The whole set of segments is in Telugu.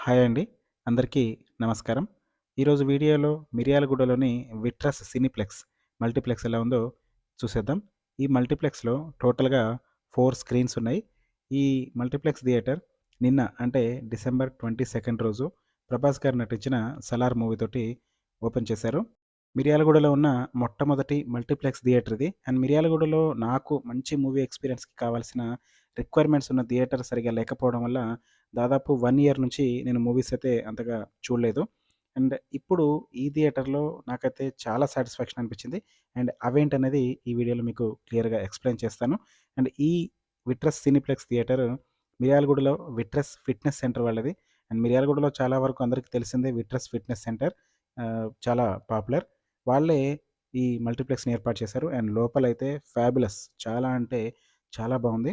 హాయ్ అండి. అందరికీ నమస్కారం. ఈరోజు వీడియోలో మిర్యాలగూడలోని విట్రస్ సినీప్లెక్స్ మల్టీప్లెక్స్ ఎలా ఉందో చూసేద్దాం. ఈ మల్టీప్లెక్స్‌లో టోటల్‌గా ఫోర్ స్క్రీన్స్ ఉన్నాయి. ఈ మల్టీప్లెక్స్ థియేటర్ నిన్న అంటే డిసెంబర్ 22 రోజు ప్రభాస్ గారు నటించిన 'సలార్' మూవీ తోటి ఓపెన్ చేశారు. మిర్యాలగూడలో ఉన్న మొట్టమొదటి మల్టీప్లెక్స్ థియేటర్ ఇది. అండ్ మిర్యాలగూడలో నాకు మంచి మూవీ ఎక్స్‌పీరియన్స్‌కి కావాల్సిన రిక్వైర్మెంట్స్ ఉన్న థియేటర్ సరిగా లేకపోవడం వల్ల దాదాపు వన్ ఇయర్ నుంచి నేను మూవీస్ అయితే అంతగా చూడలేదు. అండ్ ఇప్పుడు ఈ థియేటర్‌లో నాకైతే చాలా సాటిస్ఫాక్షన్ అనిపించింది. అండ్ అవేంటనేది ఈ వీడియోలో మీకు క్లియర్‌గా ఎక్స్‌ప్లెయిన్ చేస్తాను. అండ్ ఈ విట్రస్ సినీప్లెక్స్ థియేటర్ మిర్యాలగూడలో విట్రస్ ఫిట్‌నెస్ సెంటర్ వాళ్ళది. అండ్ మిర్యాలగూడలో చాలా వరకు అందరికీ తెలిసిందే విట్రస్ ఫిట్‌నెస్ సెంటర్ చాలా పాపులర్. వాళ్ళే ఈ మల్టీప్లెక్స్‌ని ఏర్పాటు చేశారు. అండ్ లోపలైతే ఫ్యాబులస్ చాలా అంటే చాలా బాగుంది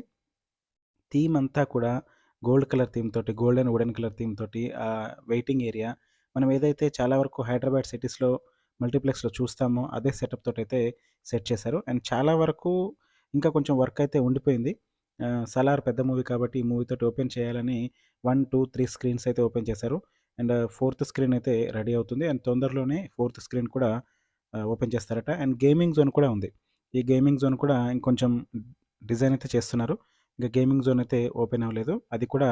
థీమ్ అంతా కూడా గోల్డ్ కలర్ థీమ్ తోటి, gold and wooden colour theme తోటి ఆ వెయిటింగ్ ఏరియా మనం ఏదైతే చాలా వరకు హైదరాబాద్ సిటీస్‌లో మల్టీప్లెక్స్‌లో చూస్తామో అదే సెటప్ తోటైతే సెట్ చేశారు. అండ్ చాలా వరకు ఇంకా కొంచెం వర్క్ అయితే ఉండిపోయింది. 'సలార్' పెద్ద మూవీ కాబట్టి ఈ మూవీ తోటి ఓపెన్ చేయాలని 1, 2, 3 స్క్రీన్స్ అయితే ఓపెన్ చేశారు. అండ్ ఫోర్త్ స్క్రీన్ అయితే రెడీ అవుతుంది. అండ్ తొందరలోనే ఫోర్త్ స్క్రీన్ కూడా ఓపెన్ చేస్తారట. అండ్ గేమింగ్ జోన్ కూడా ఉంది. ఈ గేమింగ్ జోన్ కూడా ఇంకొంచెం డిజైన్ అయితే చేస్తున్నారు. ఇంకా గేమింగ్ జోన్ అయితే ఓపెన్ అవ్వలేదు. అది కూడా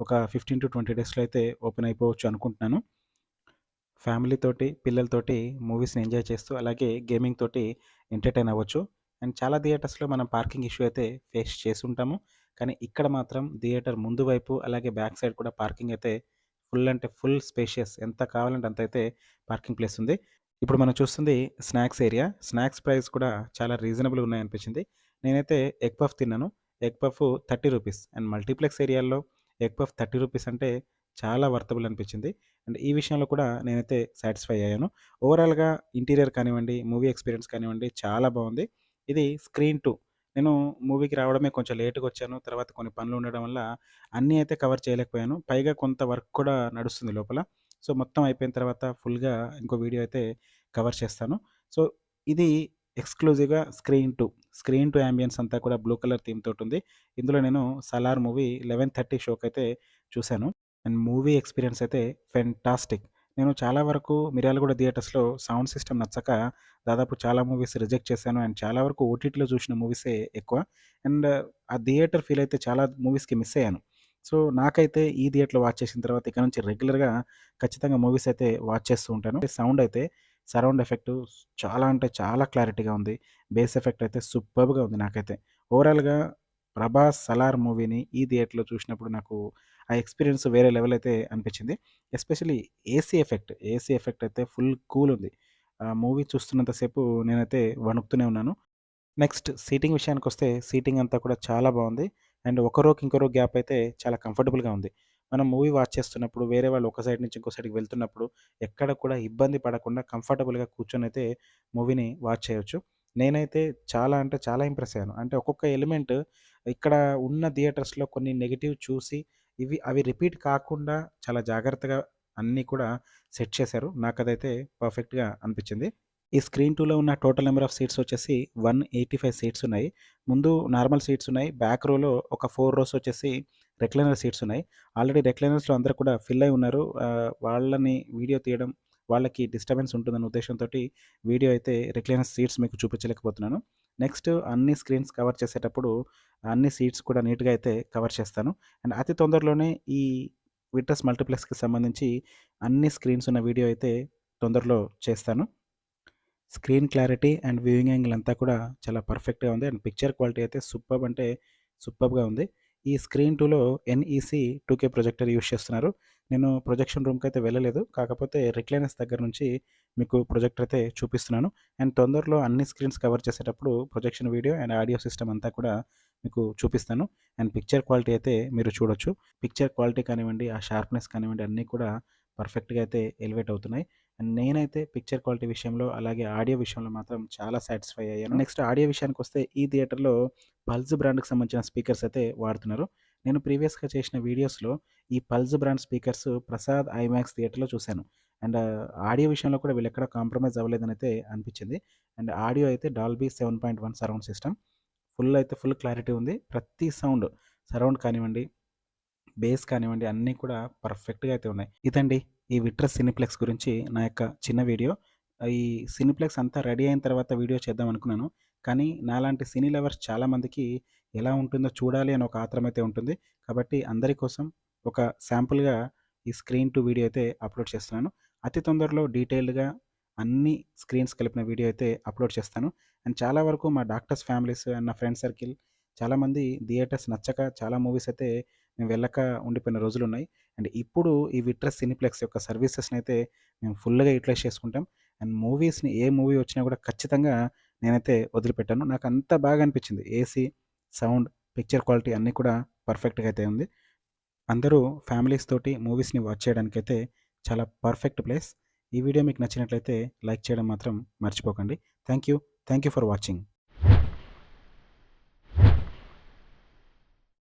ఒక 15-20 డేస్‌లో అయితే ఓపెన్ అయిపోవచ్చు అనుకుంటున్నాను. ఫ్యామిలీ తోటి, పిల్లలతోటి మూవీస్‌ని ఎంజాయ్ చేస్తూ అలాగే గేమింగ్ తోటి ఎంటర్‌టైన్ అవ్వచ్చు. అండ్ చాలా థియేటర్స్‌లో మనం పార్కింగ్ ఇష్యూ అయితే ఫేస్ చేస్తుంటాము కానీ ఇక్కడ మాత్రం థియేటర్ ముందు వైపు అలాగే బ్యాక్ సైడ్ కూడా పార్కింగ్ అయితే ఫుల్ అంటే ఫుల్ స్పేషియస్ ఎంత కావాలంటే అంత అయితే పార్కింగ్ ప్లేస్ ఉంది. ఇప్పుడు మనం చూస్తుంది స్నాక్స్ ఏరియా. స్నాక్స్ ప్రైస్ కూడా చాలా రీజనబుల్‌గా ఉన్నాయనిపించింది. నేనైతే ఎగ్ పఫ్ తిన్నాను. Egg puff thirty rupees and multiplex ఏరియాలో ఎగ్ పఫ్ థర్టీ రూపీస్ అంటే చాలా వర్తబుల్ అనిపించింది. అండ్ ఈ విషయంలో కూడా నేనైతే సాటిస్ఫై అయ్యాను. ఓవరాల్‌గా ఇంటీరియర్ కానివ్వండి, మూవీ ఎక్స్‌పీరియన్స్ కానివ్వండి చాలా బాగుంది ఇది స్క్రీన్ టూ నేను మూవీకి రావడమే కొంచెం లేట్‌గా వచ్చాను. తర్వాత కొన్ని పనులు ఉండడం వల్ల అన్నీ అయితే కవర్ చేయలేకపోయాను. పైగా కొంత వర్క్ కూడా నడుస్తుంది లోపల. సో, మొత్తం అయిపోయిన తర్వాత ఫుల్‌గా ఇంకో వీడియో అయితే కవర్ చేస్తాను. సో, ఇది ఎక్స్‌క్లూజివ్‌గా screen two screen two ambience అంతా కూడా బ్లూ కలర్ థీమ్ ఉంది ఇందులో నేను 'సలార్' మూవీ లెవెన్ థర్టీ షోకి అయితే చూశాను. అండ్ మూవీ ఎక్స్‌పీరియన్స్ అయితే ఫెంటాస్టిక్. నేను చాలా వరకు మిర్యాలగూడ థియేటర్స్‌లో సౌండ్ సిస్టమ్ నచ్చక దాదాపు చాలా మూవీస్ రిజెక్ట్ చేశాను. అండ్ చాలా వరకు ఓటీటీలో చూసిన మూవీసే ఎక్కువ. అండ్ ఆ థియేటర్ ఫీల్ అయితే చాలా మూవీస్‌కి మిస్ అయ్యాను. సో, నాకైతే ఈ థియేటర్‌లో వాచ్ చేసిన తర్వాత ఇక్కడ నుంచి రెగ్యులర్‌గా ఖచ్చితంగా మూవీస్ అయితే వాచ్ చేస్తూ ఉంటాను. సౌండ్ అయితే సరౌండ్ ఎఫెక్ట్ చాలా అంటే చాలా క్లారిటీగా ఉంది. బేస్ ఎఫెక్ట్ అయితే సూపర్బ్‌గా ఉంది నాకైతే. ఓవరాల్‌గా 'ప్రభాస్ సలార్' మూవీని ఈ థియేటర్‌లో చూసినప్పుడు నాకు ఆ ఎక్స్‌పీరియన్స్ వేరే లెవెల్ అయితే అనిపించింది. Especially AC effect, AC effect అయితే ఫుల్ కూల్ ఉంది. ఆ మూవీ చూస్తున్నంతసేపు నేనైతే వణుకుతూనే ఉన్నాను. నెక్స్ట్ సీటింగ్ విషయానికి వస్తే సీటింగ్ అంతా కూడా చాలా బాగుంది అండ్ ఒక రోకి ఇంకో గ్యాప్ అయితే చాలా కంఫర్టబుల్‌గా ఉంది. మనం మూవీ వాచ్ చేస్తున్నప్పుడు వేరే వాళ్ళు ఒక సైడ్ నుంచి ఇంకో సైడ్‌కి వెళ్తున్నప్పుడు ఎక్కడ కూడా ఇబ్బంది పడకుండా కంఫర్టబుల్‌గా కూర్చొని అయితే మూవీని వాచ్ చేయొచ్చు. నేనైతే చాలా అంటే చాలా ఇంప్రెస్ అయ్యాను. అంటే ఒక్కొక్క ఎలిమెంట్ ఇక్కడ ఉన్న థియేటర్స్‌లో కొన్ని నెగిటివ్ చూసి ఇవి అవి రిపీట్ కాకుండా చాలా జాగ్రత్తగా అన్నీ కూడా సెట్ చేశారు. నాకు అదైతే పర్ఫెక్ట్‌గా అనిపించింది. ఈ స్క్రీన్ టూలో ఉన్న టోటల్ నెంబర్ ఆఫ్ సీట్స్ వచ్చేసి 185 సీట్స్ ఉన్నాయి. ముందు నార్మల్ సీట్స్ ఉన్నాయి. బ్యాక్ రోలో ఒక ఫోర్ రోస్ వచ్చేసి రెక్లైనర్ సీట్స్ ఉన్నాయి. ఆల్రెడీ రెక్లైనర్స్‌లో అందరూ కూడా ఫిల్ అయి ఉన్నారు. వాళ్ళని వీడియో తీయడం వాళ్ళకి డిస్టర్బెన్స్ ఉంటుందన్న ఉద్దేశంతో వీడియో అయితే రెక్లైనర్ సీట్స్ మీకు చూపించలేకపోతున్నాను. నెక్స్ట్ అన్ని స్క్రీన్స్ కవర్ చేసేటప్పుడు అన్ని సీట్స్ కూడా నీట్‌గా అయితే కవర్ చేస్తాను. అండ్ అతి తొందరలోనే ఈ విట్రస్ మల్టీప్లెక్స్‌కి సంబంధించి అన్ని స్క్రీన్స్ ఉన్న వీడియో అయితే తొందరలో చేస్తాను. Screen clarity and viewing angle అంతా కూడా చాలా పర్ఫెక్ట్‌గా ఉంది. అండ్ పిక్చర్ క్వాలిటీ అయితే సూపర్బ్ అంటే సూపర్బ్‌గా ఉంది. ఈ స్క్రీన్ టూలో ఎన్ఈసీ టూకే ప్రొజెక్టర్ యూస్ చేస్తున్నారు. నేను ప్రొజెక్షన్ రూమ్కి అయితే వెళ్ళలేదు. కాకపోతే రిక్లైనర్స్ దగ్గర నుంచి మీకు ప్రొజెక్టర్ అయితే చూపిస్తున్నాను. అండ్ తొందరలో అన్ని స్క్రీన్స్ కవర్ చేసేటప్పుడు projection video and audio system అంతా కూడా మీకు చూపిస్తాను. అండ్ పిక్చర్ క్వాలిటీ అయితే మీరు చూడొచ్చు. పిక్చర్ క్వాలిటీ కానివ్వండి, ఆ షార్ప్‌నెస్ కానివ్వండి అన్నీ కూడా పర్ఫెక్ట్‌గా అయితే ఎలివేట్ అవుతున్నాయి. అండ్ నేనైతే పిక్చర్ క్వాలిటీ విషయంలో అలాగే ఆడియో విషయంలో మాత్రం చాలా సాటిస్ఫై అయ్యాను. నెక్స్ట్ ఆడియో విషయానికొస్తే ఈ థియేటర్‌లో పల్స్ బ్రాండ్‌కి సంబంధించిన స్పీకర్స్ అయితే వాడుతున్నారు. నేను ప్రీవియస్‌గా చేసిన వీడియోస్‌లో ఈ Pulse brand speakers Prasad IMAX థియేటర్‌లో చూశాను. అండ్ ఆడియో విషయంలో కూడా వీళ్ళెక్కడ కాంప్రమైజ్ అవ్వలేదనైతే అనిపించింది. అండ్ ఆడియో అయితే డాల్బీ 7.1 సరౌండ్ సిస్టమ్. ఫుల్ అయితే ఫుల్ క్లారిటీ ఉంది. ప్రతి సౌండ్ సరౌండ్ కానివ్వండి బేస్ కానివ్వండి అన్నీ కూడా పర్ఫెక్ట్‌గా అయితే ఉన్నాయి. ఇదండి ఈ విట్రస్ సినిప్లెక్స్ గురించి నా యొక్క చిన్న వీడియో. ఈ సినిప్లెక్స్ అంతా రెడీ అయిన తర్వాత వీడియో చేద్దాం అనుకున్నాను. కానీ నాలాంటి సినీ లవర్స్ చాలామందికి ఎలా ఉంటుందో చూడాలి అని ఒక ఆత్రం అయితే ఉంటుంది. కాబట్టి అందరి కోసం ఒక శాంపుల్‌గా ఈ స్క్రీన్ టు వీడియో అయితే అప్‌లోడ్ చేస్తున్నాను. అతి తొందరలో డీటెయిల్డ్‌గా అన్ని స్క్రీన్స్ కలిపిన వీడియో అయితే అప్‌లోడ్ చేస్తాను. అండ్ చాలా వరకు మా డాక్టర్స్ ఫ్యామిలీస్ అండ్ నా ఫ్రెండ్ సర్కిల్ చాలామంది థియేటర్స్ నచ్చక చాలా మూవీస్ అయితే మేము వెళ్ళక ఉండిపోయిన రోజులు ఉన్నాయి అండ్ ఇప్పుడు ఈ విట్రస్ సినిప్లెక్స్ యొక్క సర్వీసెస్‌ని అయితే మేము ఫుల్‌గా యూటిలైజ్ చేసుకుంటాం. అండ్ మూవీస్‌ని ఏ మూవీ వచ్చినా కూడా ఖచ్చితంగా నేనైతే వదిలిపెట్టాను. నాకు అంత బాగా అనిపించింది. ఏసీ, సౌండ్, పిక్చర్ క్వాలిటీ అన్నీ కూడా పర్ఫెక్ట్‌గా అయితే ఉంది. అందరూ ఫ్యామిలీస్ తోటి మూవీస్‌ని వాచ్ చేయడానికైతే చాలా పర్ఫెక్ట్ ప్లేస్. ఈ వీడియో మీకు నచ్చినట్లయితే లైక్ చేయడం మాత్రం మర్చిపోకండి. Thank you. Thank you for watching.